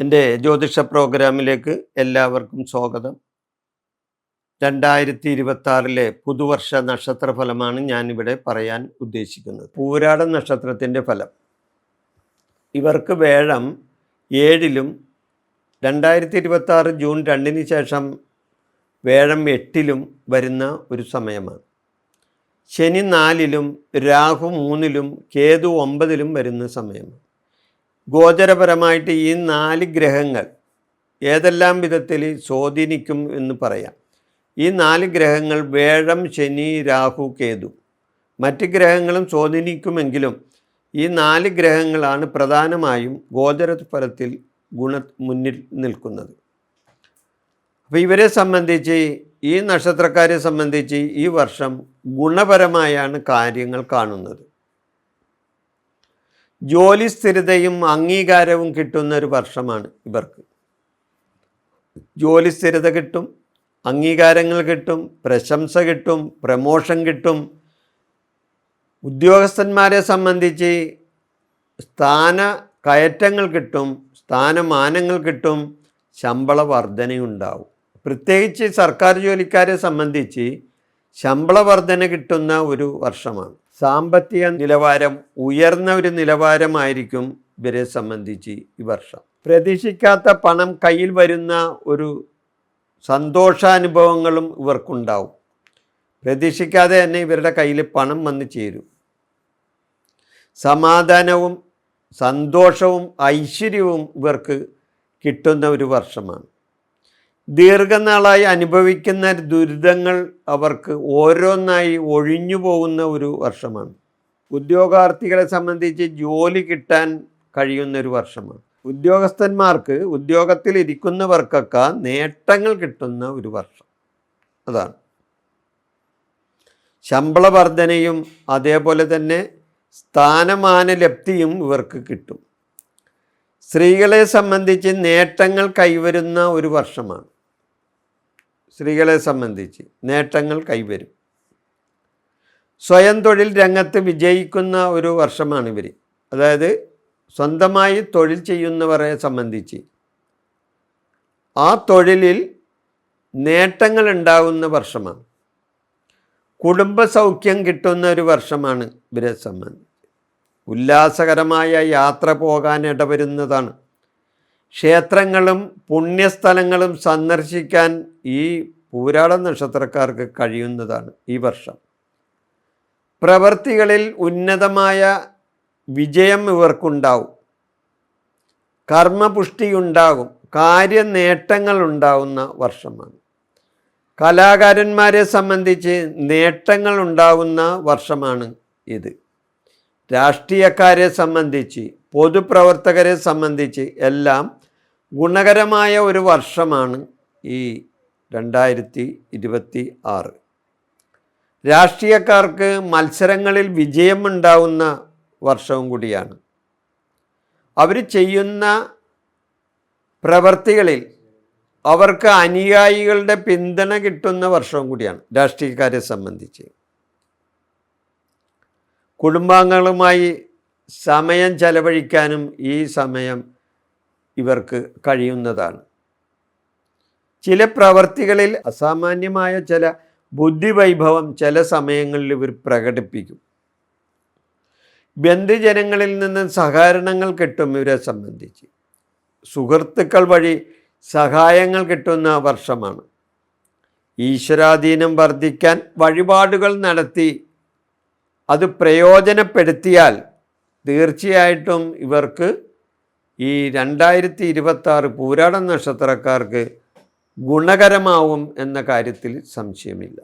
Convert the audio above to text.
എന്റെ ജ്യോതിഷ പ്രോഗ്രാമിലേക്ക് എല്ലാവർക്കും സ്വാഗതം. രണ്ടായിരത്തി ഇരുപത്തി പുതുവർഷ നക്ഷത്ര ഫലമാണ് ഞാനിവിടെ പറയാൻ ഉദ്ദേശിക്കുന്നത്. പൂരാട നക്ഷത്രത്തിന്റെ ഫലം. ഇവർക്ക് വേഴം ഏഴിലും രണ്ടായിരത്തി ഇരുപത്തി ജൂൺ രണ്ടിന് ശേഷം വേഴം എട്ടിലും വരുന്ന ഒരു സമയമാണ്. ശനി നാലിലും രാഹു മൂന്നിലും കേതു ഒമ്പതിലും വരുന്ന സമയമാണ്. ഗോചരപരമായിട്ട് ഈ നാല് ഗ്രഹങ്ങൾ ഏതെല്ലാം വിധത്തിൽ സ്വാധീനിക്കും എന്ന് പറയാം. ഈ നാല് ഗ്രഹങ്ങൾ വേഴം ശനി രാഹു കേതു. മറ്റ് ഗ്രഹങ്ങളും സ്വാധീനിക്കുമെങ്കിലും ഈ നാല് ഗ്രഹങ്ങളാണ് പ്രധാനമായും ഗോചര ഫലത്തിൽ ഗുണ മുന്നിൽ നിൽക്കുന്നത്. അപ്പോൾ ഇവരെ സംബന്ധിച്ച് ഈ നക്ഷത്രക്കാരെ സംബന്ധിച്ച് ഈ വർഷം ഗുണപരമായാണ് കാര്യങ്ങൾ കാണുന്നത്. ജോലി സ്ഥിരതയും അംഗീകാരവും കിട്ടുന്ന ഒരു വർഷമാണ് ഇവർക്ക്. ജോലി സ്ഥിരത കിട്ടും അംഗീകാരങ്ങൾ കിട്ടും പ്രശംസ കിട്ടും പ്രമോഷൻ കിട്ടും. ഉദ്യോഗസ്ഥന്മാരെ സംബന്ധിച്ച് സ്ഥാന കയറ്റങ്ങൾ കിട്ടും സ്ഥാനമാനങ്ങൾ കിട്ടും ശമ്പള വർധനയുണ്ടാവും. പ്രത്യേകിച്ച് സർക്കാർ ജോലിക്കാരെ സംബന്ധിച്ച് ശമ്പള വർധന കിട്ടുന്ന ഒരു വർഷമാണ്. സാമ്പത്തിക നിലവാരം ഉയർന്ന ഒരു നിലവാരമായിരിക്കും ഇവരെ സംബന്ധിച്ച് ഈ വർഷം. പ്രതീക്ഷിക്കാത്ത പണം കയ്യിൽ വരുന്ന ഒരു സന്തോഷാനുഭവങ്ങളും ഇവർക്കുണ്ടാവും. പ്രതീക്ഷിക്കാതെ തന്നെ ഇവരുടെ കയ്യിൽ പണം വന്ന് ചേരും. സമാധാനവും സന്തോഷവും ഐശ്വര്യവും ഇവർക്ക് കിട്ടുന്ന ഒരു വർഷമാണ്. ദീർഘനാളായി അനുഭവിക്കുന്ന ദുരിതങ്ങൾ അവർക്ക് ഓരോന്നായി ഒഴിഞ്ഞു പോകുന്ന ഒരു വർഷമാണ്. ഉദ്യോഗാർത്ഥികളെ സംബന്ധിച്ച് ജോലി കിട്ടാൻ കഴിയുന്ന ഒരു വർഷമാണ്. ഉദ്യോഗസ്ഥന്മാർക്ക് ഉദ്യോഗത്തിൽ ഇരിക്കുന്നവർക്കൊക്കെ നേട്ടങ്ങൾ കിട്ടുന്ന ഒരു വർഷം. അതാണ്. ശമ്പള വർധനയും അതേപോലെ തന്നെ സ്ഥാനമാന ലബ്ധിയും ഇവർക്ക് കിട്ടും. സ്ത്രീകളെ സംബന്ധിച്ച് നേട്ടങ്ങൾ കൈവരുന്ന ഒരു വർഷമാണ്. സ്ത്രീകളെ സംബന്ധിച്ച് നേട്ടങ്ങൾ കൈവരും. സ്വയം തൊഴിൽ രംഗത്ത് വിജയിക്കുന്ന ഒരു വർഷമാണ് ഇവർ അതായത് സ്വന്തമായി തൊഴിൽ ചെയ്യുന്നവരെ സംബന്ധിച്ച് ആ തൊഴിലിൽ നേട്ടങ്ങൾ ഉണ്ടാവുന്ന വർഷമാണ്. കുടുംബസൗഖ്യം കിട്ടുന്ന ഒരു വർഷമാണ് ഇവരെ സംബന്ധിച്ച്. ഉല്ലാസകരമായ യാത്ര പോകാൻ ഇടവരുന്നതാണ്. ക്ഷേത്രങ്ങളും പുണ്യസ്ഥലങ്ങളും സന്ദർശിക്കാൻ ഈ പൂരാട നക്ഷത്രക്കാർക്ക് കഴിയുന്നതാണ് ഈ വർഷം. പ്രവൃത്തികളിൽ ഉന്നതമായ വിജയം ഇവർക്കുണ്ടാവും. കർമ്മപുഷ്ടിയുണ്ടാകും. കാര്യനേട്ടങ്ങൾ ഉണ്ടാവുന്ന വർഷമാണ്. കലാകാരന്മാരെ സംബന്ധിച്ച് നേട്ടങ്ങൾ ഉണ്ടാവുന്ന വർഷമാണ് ഇത്. രാഷ്ട്രീയക്കാരെ സംബന്ധിച്ച് പൊതുപ്രവർത്തകരെ സംബന്ധിച്ച് എല്ലാം ഗുണകരമായ ഒരു വർഷമാണ് ഈ രണ്ടായിരത്തി ഇരുപത്തി ആറ്. രാഷ്ട്രീയക്കാർക്ക് മത്സരങ്ങളിൽ വിജയമുണ്ടാവുന്ന വർഷവും കൂടിയാണ്. അവർ ചെയ്യുന്ന പ്രവർത്തികളിൽ അവർക്ക് അനുയായികളുടെ പിന്തുണ കിട്ടുന്ന വർഷവും കൂടിയാണ് രാഷ്ട്രീയക്കാരെ സംബന്ധിച്ച്. കുടുംബാംഗങ്ങളുമായി സമയം ചെലവഴിക്കാനും ഈ സമയം ഇവർക്ക് കഴിയുന്നതാണ്. ചില പ്രവർത്തികളിൽ അസാമാന്യമായ ചില ബുദ്ധിവൈഭവം ചില സമയങ്ങളിൽ ഇവർ പ്രകടിപ്പിക്കും. ബന്ധുജനങ്ങളിൽ നിന്ന് സഹകരണങ്ങൾ കിട്ടും ഇവരെ സംബന്ധിച്ച്. സുഹൃത്തുക്കൾ വഴി സഹായങ്ങൾ കിട്ടുന്ന വർഷമാണ്. ഈശ്വരാധീനം വർദ്ധിക്കാൻ വഴിപാടുകൾ നടത്തി അത് പ്രയോജനപ്പെടുത്തിയാൽ തീർച്ചയായിട്ടും ഇവർക്ക് ഈ രണ്ടായിരത്തി ഇരുപത്തി ആറ് പൂരാട നക്ഷത്രക്കാർക്ക് ഗുണകരമാവും എന്ന കാര്യത്തിൽ സംശയമില്ല.